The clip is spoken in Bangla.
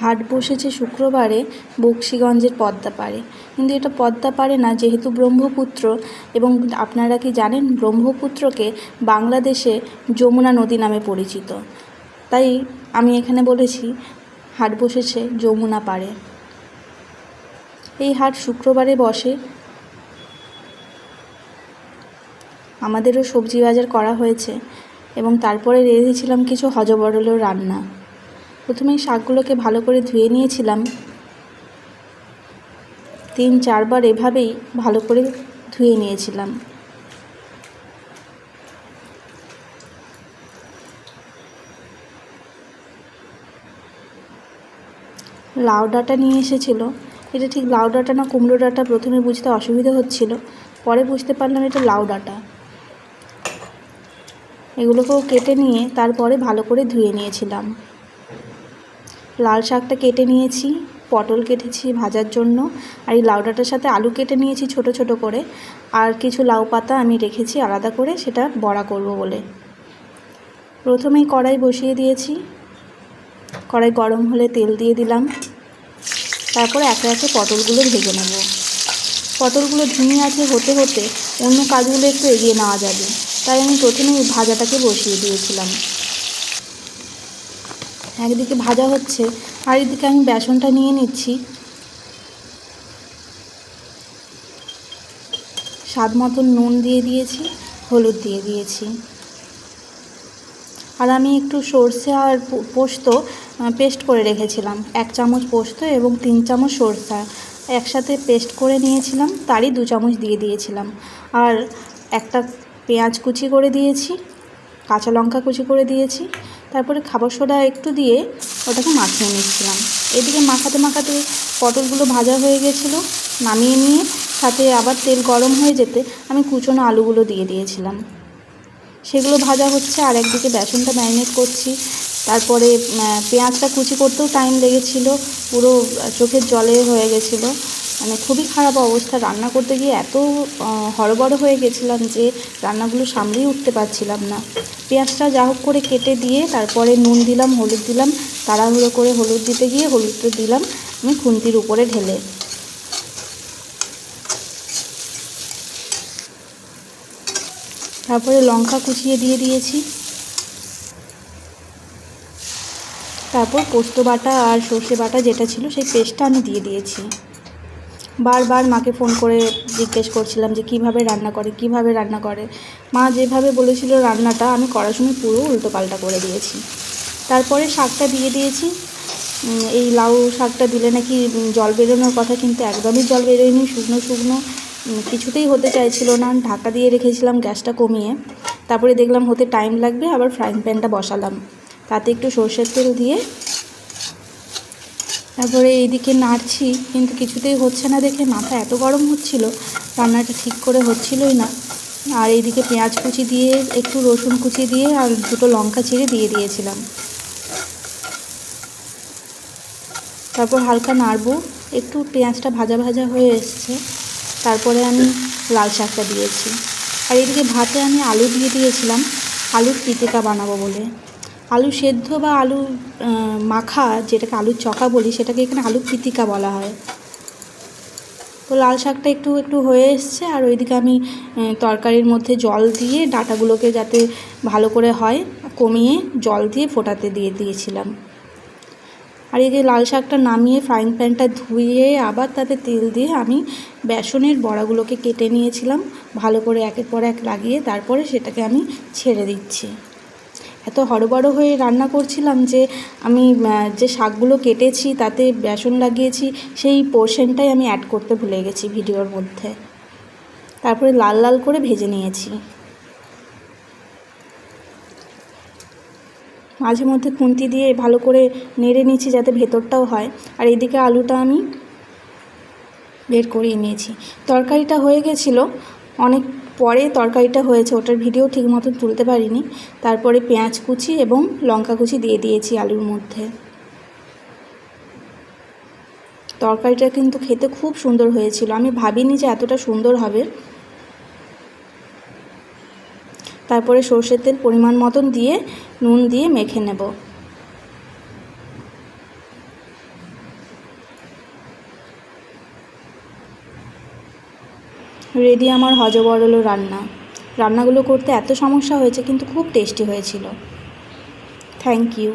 হাট বসেছে শুক্রবারে বক্সিগঞ্জের পদ্মাপাড়ে কিন্তু এটা পদ্মা পদ্মাপাড়ে না, যেহেতু ব্রহ্মপুত্র এবং আপনারা কি জানেন, ব্রহ্মপুত্রকে বাংলাদেশে যমুনা নদী নামে পরিচিত। তাই আমি এখানে বলেছি, হাট বসেছে যমুনা পাড়ে। এই হাট শুক্রবারে বসে। আমাদেরও সবজি বাজার করা হয়েছে এবং তারপরে রেঁধেছিলাম কিছু হজবরল রান্না। প্রথমেই শাকগুলোকে ভালো করে ধুয়ে নিয়েছিলাম। তিন, চারবার এভাবেই ভালো করে ধুয়ে নিয়েছিলাম। লাউ ডাঁটা নিয়ে এসেছিল। এটা ঠিক লাউ ডাঁটা না কুমড়ো ডাঁটা প্রথমে বুঝতে অসুবিধা হচ্ছিল, পরে বুঝতে পারলাম এটা লাউ ডাঁটা। এগুলোকেও কেটে নিয়ে তারপরে ভালো করে ধুয়ে নিয়েছিলাম। লাল শাকটা কেটে নিয়েছি, পটল কেটেছি ভাজার জন্য, আর এই লাউ ডাঁটার সাথে আলু কেটে নিয়েছি ছোট ছোট করে, আর কিছু লাউ পাতা আমি রেখেছি আলাদা করে, সেটা বড়া করব বলে। প্রথমেই কড়াই বসিয়ে দিয়েছি, কড়াই গরম হলে তেল দিয়ে দিলাম, তারপরে একে একে পটলগুলো ভেজে নেব। পটলগুলো ধিমি আছে হতে হতে অন্য কাজগুলো একটু এগিয়ে নেওয়া যাবে, তাই আমি প্রথমেই ভাজাটাকে বসিয়ে দিয়েছিলাম। একদিকে ভাজা হচ্ছে, আর এদিকে আমি বেসনটা নিয়ে নিচ্ছি। স্বাদ মতন নুন দিয়ে দিয়েছি, হলুদ দিয়ে দিয়েছি। আর আমি একটু সর্ষে আর পোস্ত পেস্ট করে রেখেছিলাম। এক চামচ পোস্ত এবং তিন চামচ সরষা। একসাথে পেস্ট করে নিয়েছিলাম, তারই দু চামচ দিয়ে দিয়েছিলাম। আর একটা পেঁয়াজ কুচি করে দিয়েছি, কাঁচা লঙ্কা কুচি করে দিয়েছি। তারপরে খাবার সোডা একটু দিয়ে ওটাকে মাখিয়ে নিচ্ছিলাম। এদিকে মাখাতে মাখাতে পটলগুলো ভাজা হয়ে গেছিল, নামিয়ে নিয়ে সাথে আবার তেল গরম হয়ে যেতে আমি কুচনো আলুগুলো দিয়ে দিয়েছিলাম। সেগুলো ভাজা হচ্ছে, আর একদিকে বেসনটা ম্যারিনেট করছি। তারপরে পেঁয়াজটা কুচি করতেও টাইম লেগেছিলো, পুরো চোখের জলে হয়ে গেছিল। মানে খুবই খারাপ অবস্থা। রান্না করতে গিয়ে এত হড়বড় হয়ে গেছিলাম যে রান্নাগুলো সামলেই উঠতে পারছিলাম না। পেঁয়াজটা যা হোক করে কেটে দিয়ে তারপরে নুন দিলাম, হলুদ দিলাম, তাড়াহুড়ো করে হলুদ দিতে গিয়ে হলুদটা দিলাম আমি খুন্তির উপরে ঢেলে। তারপরে লঙ্কা কুচিয়ে দিয়ে দিয়েছি। তারপর পোস্ত বাটা আর সর্ষে বাটা যেটা ছিল সেই পেস্টটা আমি দিয়ে দিয়েছি। বারবার মাকে ফোন করে জিজ্ঞেস করছিলাম যে কীভাবে রান্না করে, কীভাবে রান্না করে। মা যেভাবে বলেছিল রান্নাটা, আমি করার সময় পুরো উল্টো পাল্টা করে দিয়েছি। তারপরে শাকটা দিয়ে দিয়েছি। এই লাউ শাকটা দিলে নাকি জল বেরোনোর কথা কিন্তু একদমই জল বেরোয়নি, শুকনো শুকনো কিছুতেই হতে চাইছিল না। ঢাকা দিয়ে রেখেছিলাম গ্যাসটা কমিয়ে। তারপরে দেখলাম হতে টাইম লাগবে, আবার ফ্রাইং প্যানটা বসালাম। তাতে একটু সর্ষের তেল দিয়ে তারপরে এইদিকে নাড়ছি, কিন্তু কিছুতেই হচ্ছে না দেখে মাথা এত গরম হচ্ছিল, রান্নাটা ঠিক করে হচ্ছিলই না। আর এইদিকে পেঁয়াজ কুচি দিয়ে, একটু রসুন কুচি দিয়ে আর দুটো লঙ্কা চিড়ে দিয়ে দিয়েছিলাম। তারপর হালকা নাড়বো, একটু পেঁয়াজটা ভাজা ভাজা হয়ে এসছে। তারপরে আমি লাল শাকটা দিয়েছি। আর এদিকে ভাতে আমি আলু দিয়ে দিয়েছিলাম, আলুর পিতেকা বানাবো বলে। আলু সেদ্ধ বা আলু মাখা যেটাকে আলুর চকা বলি, সেটাকে এখানে আলু পিতিকা বলা হয়। তো লাল শাকটা একটু একটু হয়ে এসছে আর ওইদিকে আমি তরকারির মধ্যে জল দিয়ে ডাঁটাগুলোকে যাতে ভালো করে হয়, কমিয়ে জল দিয়ে ফোটাতে দিয়ে দিয়েছিলাম। আর এই যে লাল শাকটা নামিয়ে ফ্রাইং প্যানটা ধুয়ে আবার তাতে তেল দিয়ে আমি বেসনের বড়াগুলোকে কেটে নিয়েছিলাম, ভালো করে একের পর এক লাগিয়ে তারপরে সেটাকে আমি ছেড়ে দিচ্ছি। এত হড়বড় হয়ে রান্না করছিলাম যে আমি যে শাকগুলো কেটেছি, তাতে বেসন লাগিয়েছি, সেই পোর্শনটাই আমি অ্যাড করতে ভুলে গেছি ভিডিওর মধ্যে। তারপরে লাল লাল করে ভেজে নিয়েছি। মাঝে মধ্যে খুন্তি দিয়ে ভালো করে নেড়ে নিচ্ছি যাতে ভেতরটাও হয়। আর এদিকে আলুটা আমি বের করিয়ে নিয়েছি। তরকারিটা হয়ে গেছিল। অনেক পরে তরকারিটা হয়েছে, ওটার ভিডিও ঠিক মতো তুলতে পারিনি। তারপরে পেঁয়াজ কুচি এবং লঙ্কা কুচি দিয়ে দিয়েছি আলুর মধ্যে। তরকারিটা কিন্তু খেতে খুব সুন্দর হয়েছিল। আমি ভাবিনি যে এতটা সুন্দর হবে। তারপরে সর্ষের তেল পরিমাণ মতন দিয়ে, নুন দিয়ে মেখে নেব। রেডি আমার হজবরল রান্না। রান্নাগুলো করতে এত সমস্যা হয়েছে, কিন্তু খুব টেস্টি হয়েছিল। Thank you.